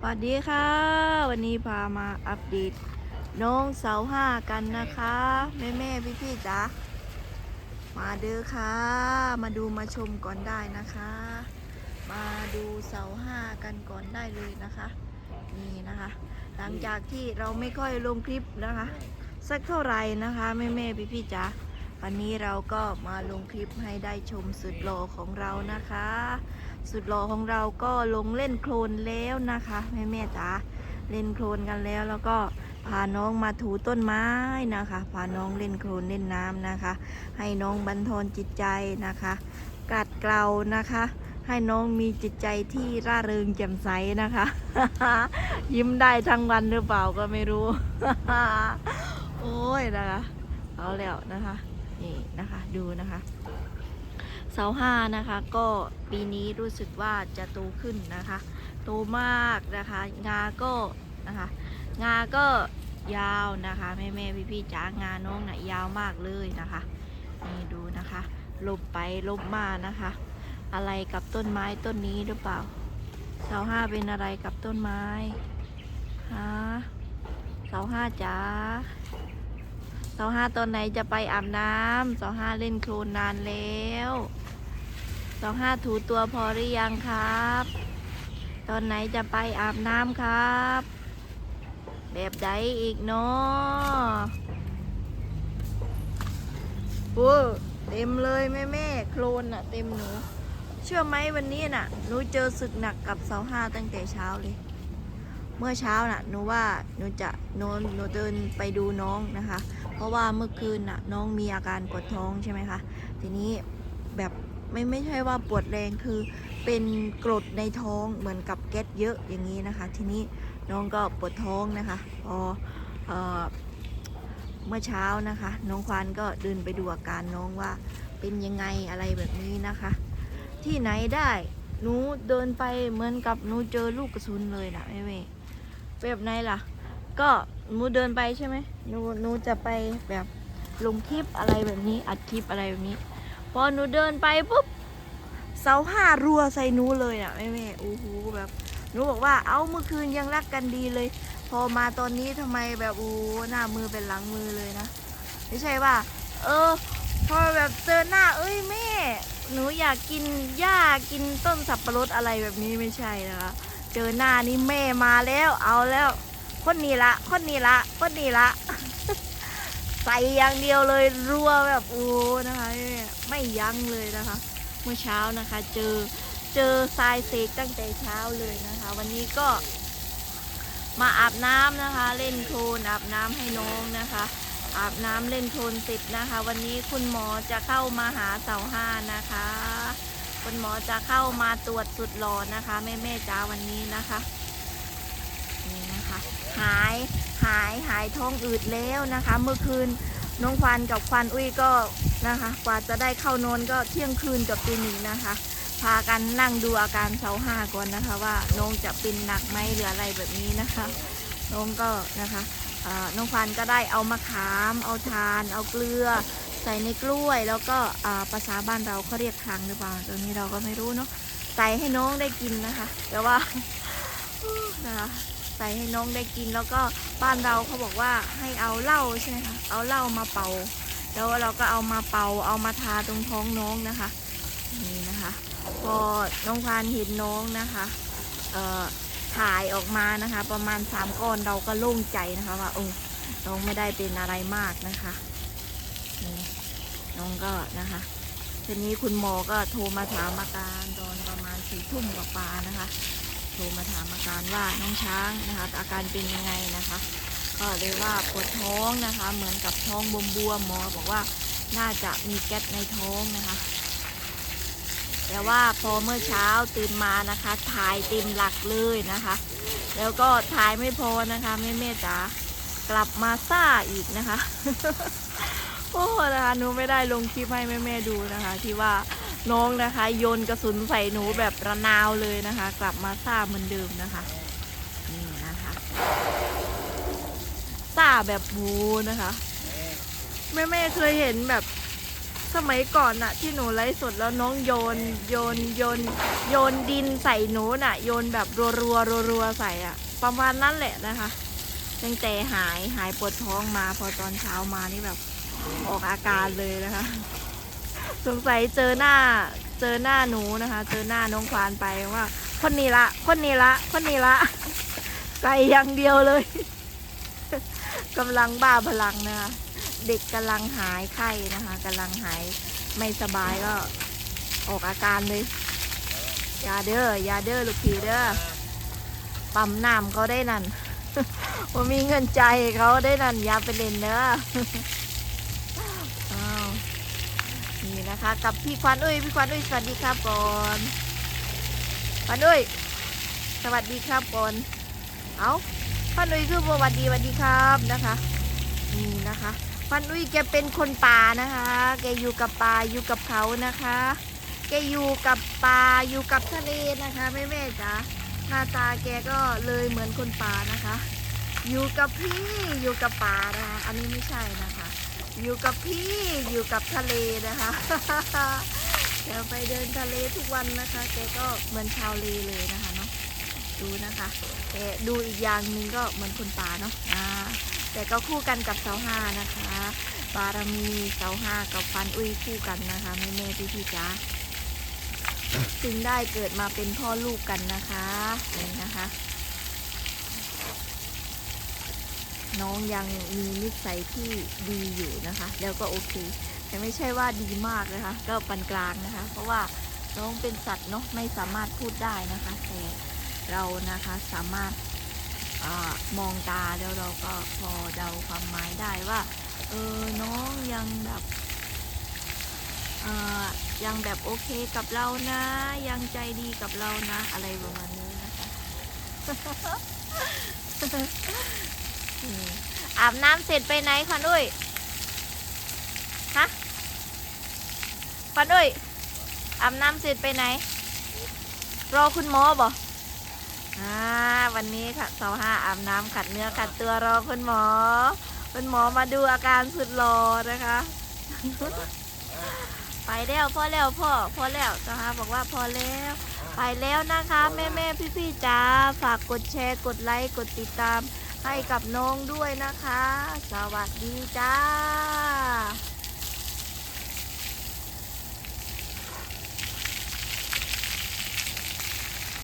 สวัสดีค่ะ วันนี้พามาอัปเดตน้องเสาห้ากันนะคะ แม่แม่พี่พี่จ๋ามาเด้อค่ะ มาดูมาชมก่อนได้นะคะ มาดูเสาห้ากันก่อนได้เลยนะคะ นี่นะคะ หลังจากที่เราไม่ค่อยลงคลิปนะคะ สักเท่าไหร่นะคะแม่แม่พี่พี่จ๋าวันนี้เราก็มาลงคลิปให้ได้ชมสุดหล่อของเรานะคะ สุดหล่อของเราก็ลงเล่นโคลนแล้วนะคะแม่แม่ๆจ๋าเล่นโคลนกันแล้วแล้วก็พาน้องมาถูต้นไม้นะคะ พาน้องเล่นโคลนเล่นน้ำนะคะ ให้น้องบรรทอนจิตใจนะคะกัดเกลานะคะ ให้น้องมีจิตใจที่ร่าเริงแจ่มใสนะคะ ยิ้มได้ทั้งวันหรือเปล่าก็ไม่รู้ โอ้ยนะคะเอาแล้วนะคะนี่นะคะดูนะคะ สาห้านะคะ ก็ปีนี้รู้สึกว่าจะโตขึ้นนะคะ โตมากนะคะ งาก็นะคะ งาก็ยาวนะคะแม่แม่พี่พี่จ๋างาน้องนะ่ะยาวมากเลยนะคะนี่ดูนะคะลบไปลบมานะคะ อะไรกับต้นไม้ต้นนี้หรือเปล่าเสาห้าเป็นอะไรกับต้นไม้ฮะเสาห้าจ๋าเสาห้าตอนไหนจะไปอาบน้ำเสาห้าเล่นโคลนนานแล้ว สองห้าถูตัวพอหรือยังครับ ตอนไหนจะไปอาบน้ำครับ แบบใดอีกเนาะโอ้เต็มเลยแม่แม่โคลนอะเต็มหนู เชื่อไหมวันนี้น่ะหนูเจอศึกหนักกับเสาห้าตั้งแต่เช้าเลย เมื่อเช้าน่ะหนูว่าหนูจะหนูหนูเดินไปดูน้องนะคะ เพราะว่าเมื่อคืนน่ะน้องมีอาการปวดท้องใช่ไหมคะ ทีนี้แบบ ไม่ไม่ใช่ว่าปวดแรงคือเป็นกรดในท้องเหมือนกับแก๊สเยอะอย่างนี้นะคะ ทีนี้น้องก็ปวดท้องนะคะ พอเออเมื่อเช้านะคะ น้องควานก็เดินไปดูอาการน้องว่าเป็นยังไงอะไรแบบนี้นะคะ ที่ไหนได้หนูเดินไปเหมือนกับหนูเจอลูกกระสุนเลยนะแม่เมย์แบบไหนล่ะ ก็หนูเดินไปใช่ไหมหนูหนูจะไปแบบลงคลิปอะไรแบบนี้อัดคลิปอะไรแบบนี้ พอหนูเดินไปปุ๊บเสาห้ารัวใส่หนูเลยอะแม่แม่โอ้โหแบบหนูบอกว่าเอาเมื่อคืนยังรักกันดีเลย พอมาตอนนี้ทำไมแบบโอ้หหน้ามือเป็นหลังมือเลยนะ ไม่ใช่ว่า เออ พอแบบเจอหน้า เอ้ยแม่ หนูอยากกินหญ้ากินต้นสับปะรดอะไรแบบนี้ไม่ใช่นะคะเจอหน้านี่แม่มาแล้วเอาแล้ว คนนี้ละ คนนี้ละ คนนี้ละ ใส่อย่างเดียวเลยรัวแบบโอ้นะคะไม่ยั้งเลยนะคะ เมื่อเช้านะคะ เจอเจอทรายเสกตั้งแต่เช้าเลยนะคะ วันนี้ก็มาอาบน้ำนะคะ เล่นโคลนอาบน้ำให้น้องนะคะ อาบน้ำเล่นโคลนเสร็จนะคะ วันนี้คุณหมอจะเข้ามาหาเสาห้านะคะ คุณหมอจะเข้ามาตรวจสุดหล่อนะคะแม่แม่จ้าวันนี้นะคะ หายหายหายท้องอืดแล้วนะคะ เมื่อคืนน้องควันกับควันอุ้ยก็นะคะ กว่าจะได้เข้านอนก็เที่ยงคืนกับตีหนึ่งนะคะ พากันนั่งดูอาการเสาห้าก่อนนะคะ ว่าน้องจะเป็นหนักไหมหรืออะไรแบบนี้นะคะน้องก็นะคะน้องควันก็ได้เอามะขาม เอาทาน เอาเกลือ ใส่ในกล้วย แล้วก็ภาษาบ้านเราเขาเรียกครังหรือเปล่าตรงนี้เราก็ไม่รู้เนาะใส่ให้น้องได้กินนะคะ แต่ว่านะคะ ใส่ให้น้องได้กินแล้วก็บ้านเราเขาบอกว่าให้เอาเหล้าใช่ไหมคะเอาเหล้ามาเป่า แล้วเราก็เอามาเป่าเอามาทาตรงท้องน้องนะคะนี่นะคะ พอน้องพานเห็นน้องนะคะเอ่อถ่ายออกมานะคะ ประมาณสามก้อนเราก็โล่งใจนะคะว่าโอ้น้องไม่ได้เป็นอะไรมากนะคะนี่น้องก็นะคะทีนี้คุณหมอก็โทรมาถามอาการตอนประมาณสี่ทุ่มกว่าๆนะคะ โทรมาถามอาการว่าน้องช้างนะคะ อาการเป็นยังไงนะคะ ก็เลยว่าปวดท้องนะคะ เหมือนกับท้องบวมๆหมอบอกว่าน่าจะมีแก๊สในท้องนะคะ แต่ว่าพอเมื่อเช้าตื่นมานะคะถ่ายเต็มหลักเลยนะคะ แล้วก็ถ่ายไม่พอนะคะแม่เมจ๋ากลับมาซ่าอีกนะคะโอ้นะคะหนูไม่ได้ลงคลิปให้แม่แม่ดูนะคะ ที่ว่า น้องนะคะ โยนกระสุนใส่หนูแบบระนาวเลยนะคะ กลับมาซ่าเหมือนเดิมนะคะ นี่นะคะซ่าแบบบูนะคะแม่แม่เคยเห็นแบบสมัยก่อนน่ะ ที่หนูไลฟ์สดแล้วน้องโยนโยนโยนโยนดินใส่หนูน่ะ โยนแบบรัวรัวรัวรัวๆใส่อะ ประมาณนั้นแหละนะคะตั้งแต่หายหายปวดท้องมาพอตอนเช้ามานี่แบบออกอาการเลยนะคะ สงสัยเจอหน้า เจอหน้าหนูนะคะ เจอหน้าน้องควานไปว่าคนนี้ละคนนี้ละคนนี้ละใส่อย่างเดียวเลยกำลังบ้าพลังนะคะ เด็กกำลังหายไข้นะคะกำลังหายไม่สบายก็ออกอาการเลยยาเด้อยาเด้อลูกพีเด้อปั๊มน้ำเขาได้นั่นว่ามีเงินใจเขาได้นั่นยาไปเล่นเด้อาว นี่ะคะ กับพี่ควันอุ้ยพี่ควันอุ้ยสวัสดีครับก่อนควันอุ้ยสวัสดีครับก่อนเอาควันอุ้ยคือสวัสดีสวัสดีครับนะคะนี่นะคะควันอุ้ยแกเป็นคนป่านะคะ แกอยู่กับป่าอยู่กับเขานะคะ แกอยู่กับป่าอยู่กับทะเลนะคะแม่แม่จ๋าหน้าตาแกก็เลยเหมือนคนป่านะคะ อยู่กับพี่อยู่กับป่านะคะ อันนี้ไม่ใช่นะคะ อยู่กับพี่อยู่กับทะเลนะคะแกไปเดินทะเลทุกวันนะคะแกก็เหมือนชาวเลเลยนะคะเนาะดูนะคะแต่ดูอีกอย่างหนึ่งก็เหมือนคนป่าเนาะอ่าแต่ก็คู่กันกับเสาห้านะคะบารมีเสาห้ากับฟันอุ้ยคู่กันนะคะแม่แม่พี่พี่จ้าจึงได้เกิดมาเป็นพ่อลูกกันนะคะนี่นะคะ น้องยังมีนิสัยที่ดีอยู่นะคะ แล้วก็โอเค แต่ไม่ใช่ว่าดีมากนะคะ ก็ปานกลางนะคะ เพราะว่าน้องเป็นสัตว์เนาะไม่สามารถพูดได้นะคะ แต่เรานะคะสามารถอมองตาแล้วเราก็พอเดาความหมายได้ว่าเออน้องยังแบบยังแบบโอเคกับเรานะ ยังใจดีกับเรานะ อะไรประมาณนี้นะคะ อาบน้ำเสร็จไปไหนควันอุ้ยฮะควันอุ้ยอาบน้ำเสร็จไปไหน รอคุณหมอบ่อ่าวันนี้ค่ะสาห้าอาบน้ำขัดเนื้อขัดตัวรอคุณหมอ คุณหมอมาดูอาการสุดหล่อนะคะ ไปแล้วพ่อแล้วพ่อพ่อแล้วสาห้าบอกว่าพอแล้วไปแล้วนะคะ แม่แม่พี่พี่ๆจ๋าฝากกดแชร์กดไลค์กดติดตาม ให้กับน้องด้วยนะคะ สวัสดีจ้า